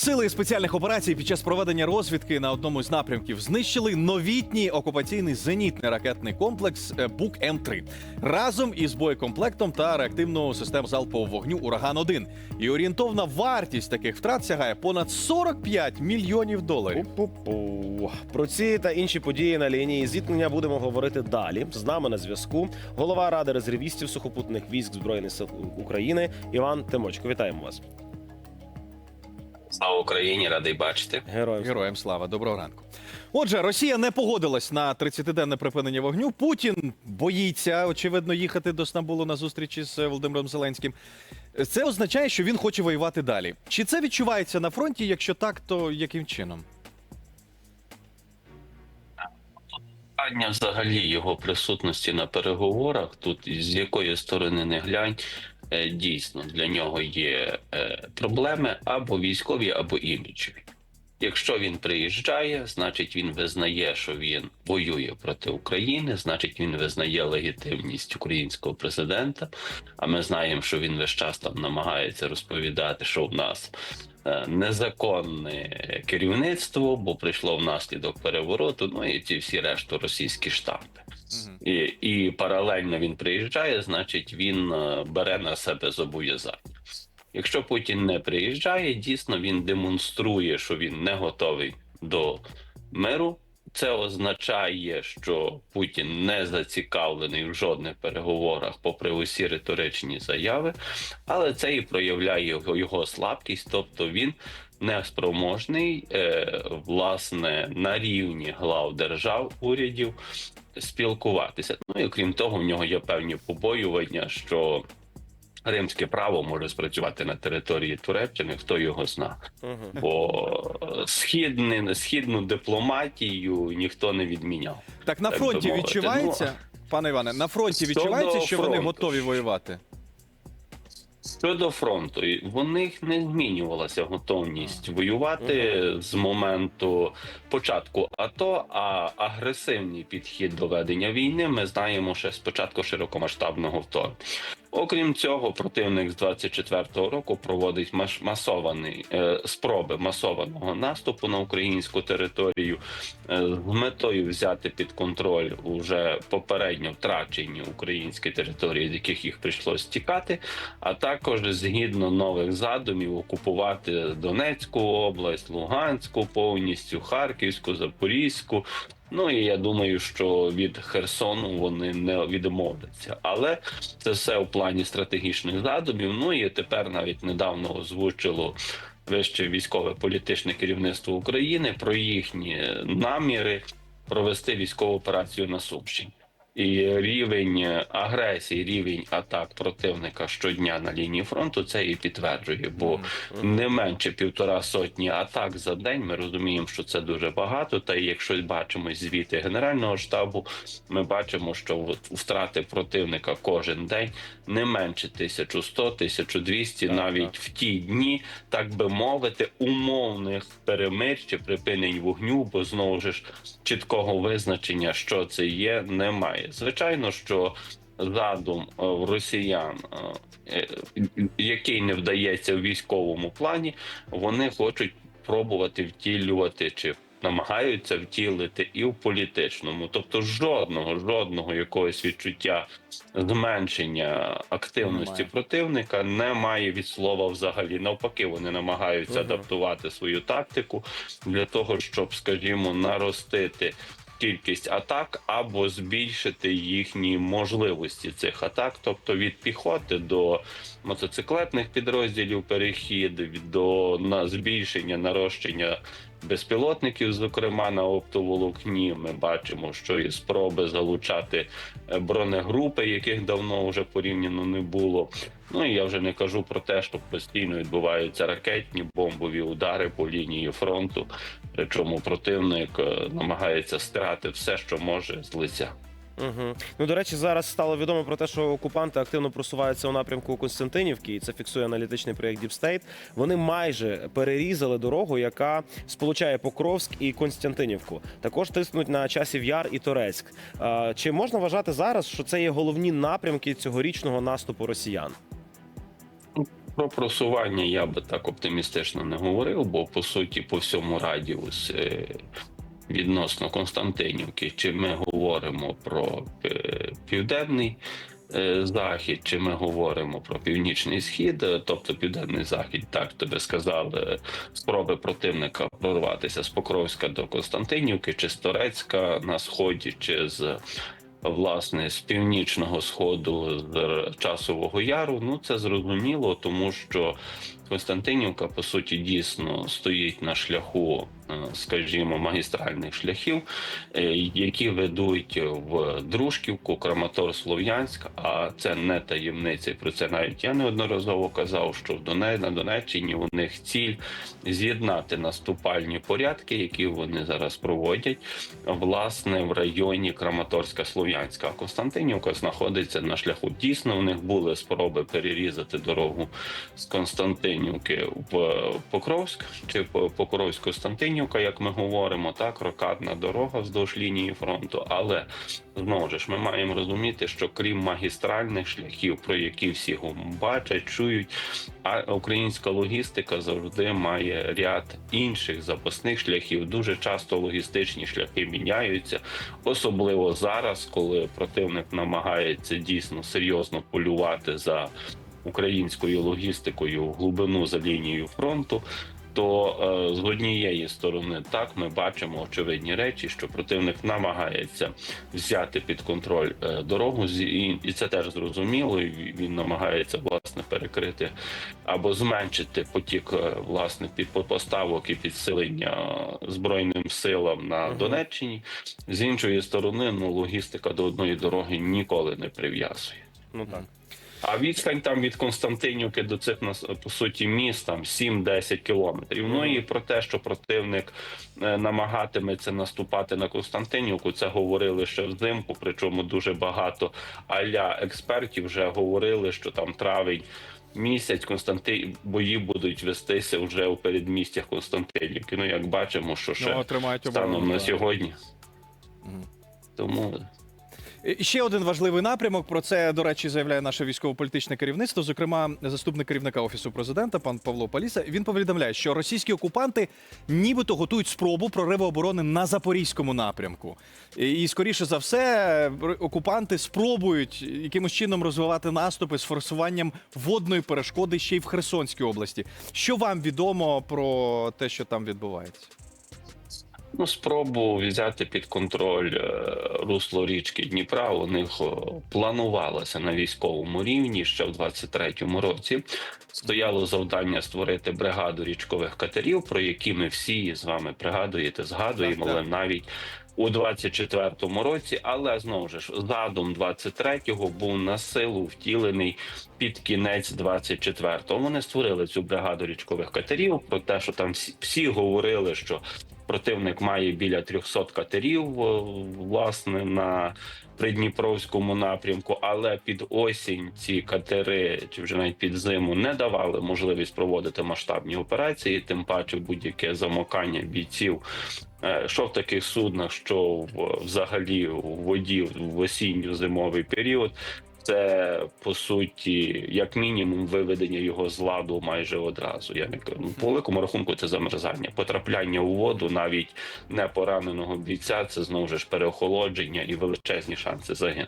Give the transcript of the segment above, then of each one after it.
Сили спеціальних операцій під час проведення розвідки на одному з напрямків знищили новітній окупаційний зенітний ракетний комплекс е, Бук М3 разом із боєкомплектом та реактивною системою залпового вогню Ураган 1 І орієнтовна вартість таких втрат сягає понад 45 мільйонів доларів. Пу-пу-пу. Про ці та інші події на лінії зіткнення будемо говорити далі. З нами на зв'язку голова ради резервістів сухопутних військ збройних сил України Іван Тимочко. Вітаємо вас. Слава Україні, радий бачити. Героям. слава. Героям слава, доброго ранку. Отже, Росія не погодилась на 30-денне припинення вогню. Путін боїться, очевидно, їхати до Стамбулу на зустрічі з Володимиром Зеленським. Це означає, що він хоче воювати далі. Чи це відчувається на фронті? Якщо так, то яким чином? Питання взагалі його присутності на переговорах, тут з якої сторони не глянь, дійсно для нього є е, проблеми або військові, або іміджеві. Якщо він приїжджає, значить він визнає, що він воює проти України, значить він визнає легітимність українського президента. А ми знаємо, що він весь час там намагається розповідати, що в нас е, незаконне керівництво, бо прийшло внаслідок перевороту. Ну і ці всі решту російські штампи. І, і паралельно він приїжджає, значить він е, бере на себе зобов'язання. Якщо Путін не приїжджає, дійсно він демонструє, що він не готовий до миру. Це означає, що Путін не зацікавлений в жодних переговорах, попри усі риторичні заяви, але це і проявляє його, його слабкість, тобто він не спроможний, е, власне, на рівні глав держав урядів спілкуватися. Ну і окрім того, в нього є певні побоювання, що римське право може спрацювати на території Туреччини, хто його зна. Бо східни, східну дипломатію ніхто не відміняв. Так на Так фронті мовити. відчувається, пане Іване, на фронті відчувається, що вони готові воювати? Щодо фронту, в них не змінювалася готовність воювати з моменту початку АТО, а агресивний підхід до ведення війни ми знаємо ще з початку широкомасштабного вторгнення. Окрім цього, противник з 24-го року проводить масований е, спроби масованого наступу на українську територію е, з метою взяти під контроль уже попередньо втрачені українські території, з яких їх прийшлось тікати а також згідно нових задумів окупувати Донецьку область, Луганську повністю, Харківську, Запорізьку. Ну і я думаю, що від Херсону вони не відмовляться. Але це все у плані стратегічних задумів. Ну і тепер навіть недавно озвучило вище військове політичне керівництво України про їхні наміри провести військову операцію на Сумщині. І рівень агресії, рівень атак противника щодня на лінії фронту це і підтверджує, бо не менше півтора сотні атак за день. Ми розуміємо, що це дуже багато. Та якщо бачимо звіти генерального штабу, ми бачимо, що втрати противника кожен день не менше 1100, 1200, Так, навіть так. в ті дні, так би мовити, умовних перемир'я чи припинень вогню, бо знову ж чіткого визначення, що це є, немає. Звичайно, що задум е, росіян, е, е, який не вдається в військовому плані, вони хочуть пробувати втілювати чи. Намагаються втілити і в політичному, тобто жодного, жодного якогось відчуття зменшення активності Немає. противника немає від слова взагалі. Навпаки, вони намагаються Мгм. адаптувати свою тактику для того, щоб, скажімо, наростити кількість атак або збільшити їхні можливості цих атак, тобто від піхоти до мотоциклетних підрозділів, перехід до на збільшення нарощення безпілотників, зокрема на оптоволокні. Ми бачимо, що і спроби залучати е, бронегрупи, яких давно вже порівняно не було. Ну і я вже не кажу про те, що постійно відбуваються ракетні бомбові удари по лінії фронту. Причому противник е, намагається стирати все, що може з лиця. Угу. Ну, до речі, зараз стало відомо про те, що окупанти активно просуваються у напрямку Константинівки, і це фіксує аналітичний проєкт Deep State. Вони майже перерізали дорогу, яка сполучає Покровськ і Константинівку. Також тиснуть на часів Яр і Торецьк. Чи можна вважати зараз, що це є головні напрямки цьогорічного наступу росіян? Про просування я би так оптимістично не говорив, бо по суті по всьому радіус е, відносно Константинівки, чи ми говоримо про е, південний е, захід, чи ми говоримо про північний схід, тобто південний захід, так тобі сказали, спроби противника прорватися з Покровська до Константинівки, чи з Торецька на сході, чи з власне з північного сходу з часового яру. Ну це зрозуміло, тому що Константинівка по суті дійсно стоїть на шляху, скажімо, магістральних шляхів, е, які ведуть в Дружківку, Краматор, Слов'янськ. А це не таємниця. Про це навіть я неодноразово казав, що в Доне на Донеччині у них ціль з'єднати наступальні порядки, які вони зараз проводять, власне, в районі Краматорська Слов'янська. Константинівка знаходиться на шляху. Дійсно, у них були спроби перерізати дорогу з Константинівки в Покровськ чи по- Константинівка, як ми говоримо, так рокадна дорога вздовж лінії фронту. Але знову ж ми маємо розуміти, що крім магістральних шляхів, про які всі бачать, чують, а українська логістика завжди має ряд інших запасних шляхів. Дуже часто логістичні шляхи міняються, особливо зараз, коли противник намагається дійсно серйозно полювати за українською логістикою в глибину за лінією фронту. То е, з однієї сторони, так ми бачимо очевидні речі, що противник намагається взяти під контроль е, дорогу, і, це теж зрозуміло. і Він намагається власне перекрити або зменшити потік е, власне під поставок і підсилення збройним силам на. Донеччині. З іншої сторони, ну логістика до одної дороги ніколи не прив'язує. Ну так. А відстань там від Константинівки до цих нас по суті міст там 7-10 кілометрів. Ну і про те, що противник е, намагатиметься наступати на Константинівку, це говорили ще взимку. Причому дуже багато аля експертів вже говорили, що там травень. Місяць Константи бої будуть вестися вже у передмістях Константинівки. Ну як бачимо, що ще Ну, станом оборону. на так. сьогодні. Мгм. Тому І Ще один важливий напрямок. Про це, до речі, заявляє наше військово-політичне керівництво. Зокрема, заступник керівника офісу президента, пан Павло Паліса. Він повідомляє, що російські окупанти нібито готують спробу прориву оборони на запорізькому напрямку. І, скоріше за все, окупанти спробують якимось чином розвивати наступи з форсуванням водної перешкоди ще й в Херсонській області. Що вам відомо про те, що там відбувається? Ну, спробу взяти під контроль е, русло річки Дніпра у них планувалося на військовому рівні ще в 23-му році. Стояло завдання створити бригаду річкових катерів, про які ми всі з вами пригадуєте, згадуємо, але навіть у 24-му році. Але знову ж задум 23-го був на силу втілений під кінець 24-го. Вони створили цю бригаду річкових катерів. Про те, що там всі, всі говорили, що противник має біля 300 катерів, е, власне, на придніпровському напрямку, але під осінь ці катери, чи вже навіть під зиму, не давали можливість проводити масштабні операції, тим паче будь-яке замокання бійців. е, Що в таких суднах, що взагалі у воді в осінньо-зимовий період, це по суті, як мінімум, виведення його з ладу майже одразу. Я не кажу, ну, по великому рахунку це замерзання. Потрапляння у воду, навіть не пораненого бійця, це знову ж переохолодження і величезні шанси загин.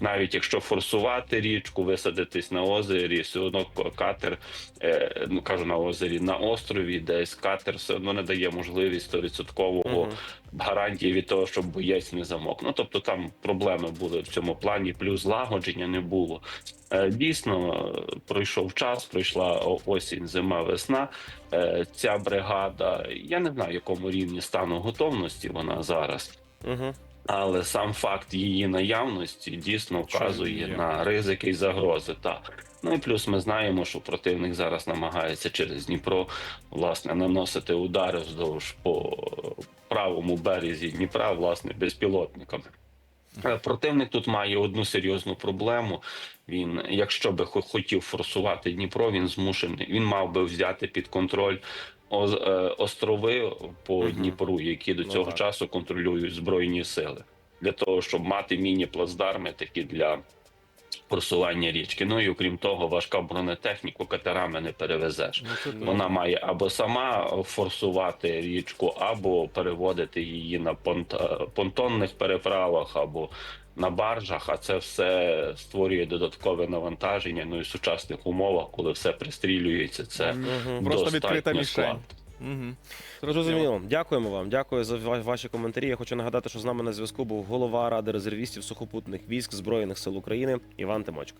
Навіть якщо форсувати річку, висадитись на озері, все одно катер, е, ну кажу на озері, на острові, десь катер все одно не дає можливість 100% Мгм. Гарантії від того, щоб боєць не замок. Ну тобто там проблеми були в цьому плані, плюс злагодження не було. Е, Дійсно, пройшов час, пройшла осінь, зима, весна. Е, Ця бригада, я не знаю, якому рівні стану готовності вона зараз. Угу. Але сам факт її наявності дійсно вказує на ризики і загрози. Так. Ну і плюс ми знаємо, що противник зараз намагається через Дніпро власне наносити удари вздовж по правому березі Дніпра, власне, безпілотниками. Е, Противник тут має одну серйозну проблему. Він, якщо би хотів форсувати Дніпро, він змушений. Він мав би взяти під контроль е, острови по. Дніпру, які до Ну, цього часу контролюють збройні сили, для того, щоб мати міні-плацдарми такі для просування річки. Ну і окрім того, важка бронетехніку катерами не перевезеш. Ну, Вона має або сама форсувати річку, або переводити її на понт- понтонних переправах, або на баржах. А це все створює додаткове навантаження. Ну і в сучасних умовах, коли все пристрілюється, це. Просто достатньо відкрита мішень. Угу. Зрозуміло. Дякуємо вам. Дякую за ва- ваші коментарі. Я хочу нагадати, що з нами на зв'язку був голова ради резервістів сухопутних військ збройних сил України Іван Тимочко.